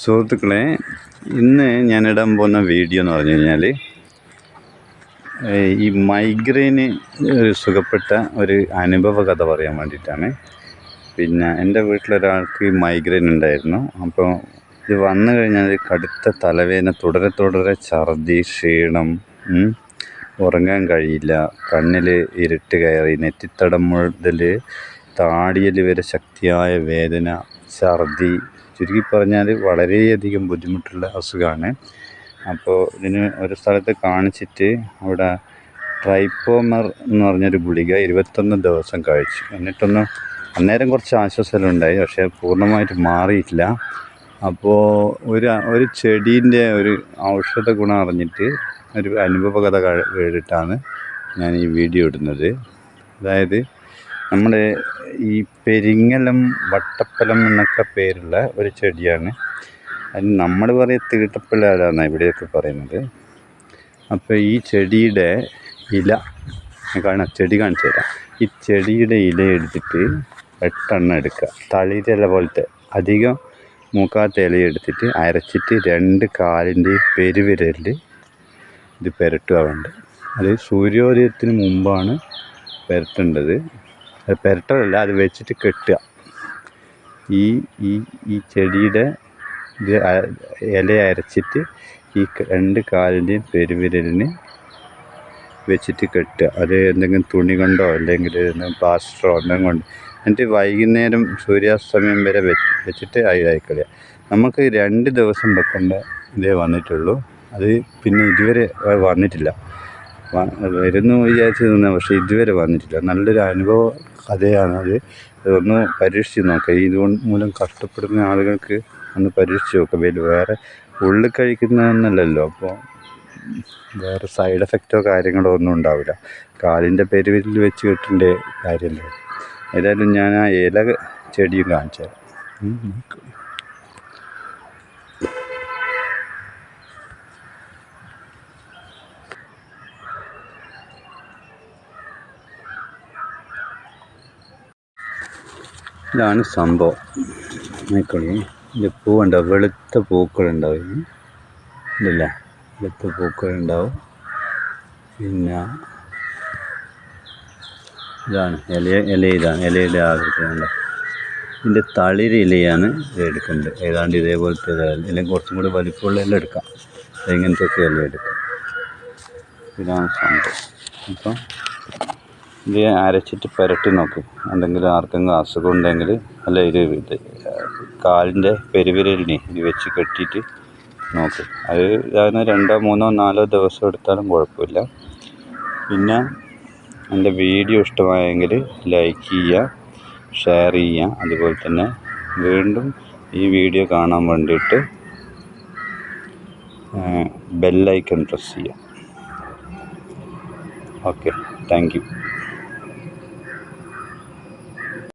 സുഹൃത്തുക്കളെ ഇന്ന് ഞാനിടാൻ പോകുന്ന വീഡിയോ എന്ന് പറഞ്ഞു കഴിഞ്ഞാൽ ഈ മൈഗ്രെയിന് ഒരു സുഖപ്പെട്ട ഒരു അനുഭവ കഥ പറയാൻ വേണ്ടിയിട്ടാണ്. പിന്നെ എന്റെ വീട്ടിലൊരാൾക്ക് മൈഗ്രെയിൻ ഉണ്ടായിരുന്നു. അപ്പോൾ ഇത് വന്നു കഴിഞ്ഞാൽ കടുത്ത തലവേദന തുടരെ തുടരെ ഛർദി ക്ഷീണം ഉറങ്ങാൻ കഴിയില്ല കണ്ണിൽ ഇരുട്ട് കയറി നെറ്റിത്തടം മുതൽ താടിയിൽ വരെ ശക്തിയായ വേദന ഛർദി ചുരുക്കി പറഞ്ഞാൽ വളരെയധികം ബുദ്ധിമുട്ടുള്ള അസുഖമാണ് അപ്പോൾ ഇതിന് ഒരു സ്ഥലത്ത് കാണിച്ചിട്ട് അവിടെ ട്രൈപ്പോമർ എന്ന് പറഞ്ഞൊരു ഗുളിക ഇരുപത്തൊന്ന് ദിവസം കഴിച്ചു. എന്നിട്ടൊന്നും അന്നേരം കുറച്ച് ആശ്വാസമെല്ലാം ഉണ്ടായി പക്ഷേ പൂർണമായിട്ട് മാറിയിട്ടില്ല. അപ്പോൾ ഒരു ഒരു ചെടീന്റെ ഒരു ഔഷധ ഗുണം അറിഞ്ഞിട്ട് ഒരു അനുഭവകഥ കേട്ടിട്ടാണ് ഞാൻ ഈ വീഡിയോ ഇടുന്നത്. അതായത് നമ്മുടെ ഈ പെരിങ്ങലം വട്ടപ്പലം എന്നൊക്കെ പേരുള്ള ഒരു ചെടിയാണ്. അതിന് നമ്മൾ പറയുക തീട്ടപ്പിള്ളാരാണ് ഇവിടെയൊക്കെ പറയുന്നത്. അപ്പോൾ ഈ ചെടിയുടെ ഇല കാണാം ചെടി കാണിച്ചു തരാം. ഈ ചെടിയുടെ ഇല എടുത്തിട്ട് എട്ടെണ്ണം എടുക്കുക തളിരില പോലത്തെ അധികം മൂക്കാത്ത ഇല എടുത്തിട്ട് അരച്ചിട്ട് രണ്ട് കാലിന്റെ പെരുവിരലിൽ ഇത് പുരട്ടുക വേണ്ടത് അത് സൂര്യോദയത്തിന് മുമ്പാണ് പുരട്ടേണ്ടത്. അത് പുരട്ടലല്ല അത് വെച്ചിട്ട് കെട്ടുക. ഈ ഈ ഈ ചെടിയുടെ ഇല അരച്ചിട്ട് ഈ രണ്ട് കാലിന്റെയും പെരുവിരലിന് വെച്ചിട്ട് കെട്ടുക. അത് എന്തെങ്കിലും തുണി കൊണ്ടോ അല്ലെങ്കിൽ പ്ലാസ്റ്ററോ എന്തെങ്കിലും കൊണ്ട് എന്നിട്ട് വൈകുന്നേരം സൂര്യാസ്തമയം വരെ വെച്ചിട്ട് അയക്കളയുക നമുക്ക് രണ്ട് ദിവസം വെക്കേണ്ട ഇതേ വന്നിട്ടുള്ളൂ. അത് പിന്നെ ഇതുവരെ വന്നിട്ടില്ല. വരുന്നു വിചാരിച്ച് നിന്ന പക്ഷേ ഇതുവരെ വന്നിട്ടില്ല. നല്ലൊരു അനുഭവ കഥയാണ് അത്. ഒന്ന് പരീക്ഷിച്ച് നോക്കാം. ഇതുകൊണ്ട് മൂലം കഷ്ടപ്പെടുന്ന ആളുകൾക്ക് ഒന്ന് പരീക്ഷിച്ച് നോക്കാം. വലിയ വേറെ ഉള്ളിൽ കഴിക്കുന്നതെന്നല്ലല്ലോ. അപ്പോൾ വേറെ സൈഡ് എഫക്റ്റോ കാര്യങ്ങളോ ഒന്നും ഉണ്ടാവില്ല. കാലിന്റെ പെരുവിരിൽ വെച്ച് കിട്ടേണ്ട കാര്യമല്ലേ. ഏതായാലും ഞാൻ ആ ഇല ചെടിയും കാണിച്ചു തരാം ഇതാണ് സംഭവം. നോക്കണേ ഇതിന്റെ പൂവുണ്ടാവും വെളുത്ത പൂക്കളുണ്ടാവും. ഇല്ല വെളുത്ത പൂക്കളുണ്ടാവും. പിന്നെ ഇതാണ് ഇല ഇല ഇതാണ്. ഇലയുടെ ആകൃതിയാണ് ഇതിന്റെ തളിര് ഇലയാണ് എടുക്കേണ്ടത് ഏതാണ്ട് ഇതേപോലത്തെ അല്ലെങ്കിൽ കുറച്ചും കൂടി വലിപ്പമുള്ള ഇല എടുക്കാം. ഇങ്ങനത്തെ ഒക്കെ ഇല എടുക്കാം. ഇതാണ് സംഭവം. അപ്പം ഇത് അരച്ചിട്ട് പുരട്ടി നോക്കും. എന്തെങ്കിലും ആർക്കെങ്കിലും അസുഖം ഉണ്ടെങ്കിൽ അല്ല ഇത് ഇത് കാലിന്റെ പെരുവിരലിനെ ഇത് വെച്ച് കെട്ടിയിട്ട് നോക്കും. അത് അതിന് രണ്ടോ മൂന്നോ നാലോ ദിവസം എടുത്താലും കുഴപ്പമില്ല. പിന്നെ എന്റെ വീഡിയോ ഇഷ്ടമായെങ്കിൽ ലൈക്ക് ചെയ്യുക ഷെയർ ചെയ്യുക. അതുപോലെ തന്നെ വീണ്ടും ഈ വീഡിയോ കാണാൻ വേണ്ടിയിട്ട് ബെല്ലൈക്കൺ പ്രസ് ചെയ്യുക. Okay thank you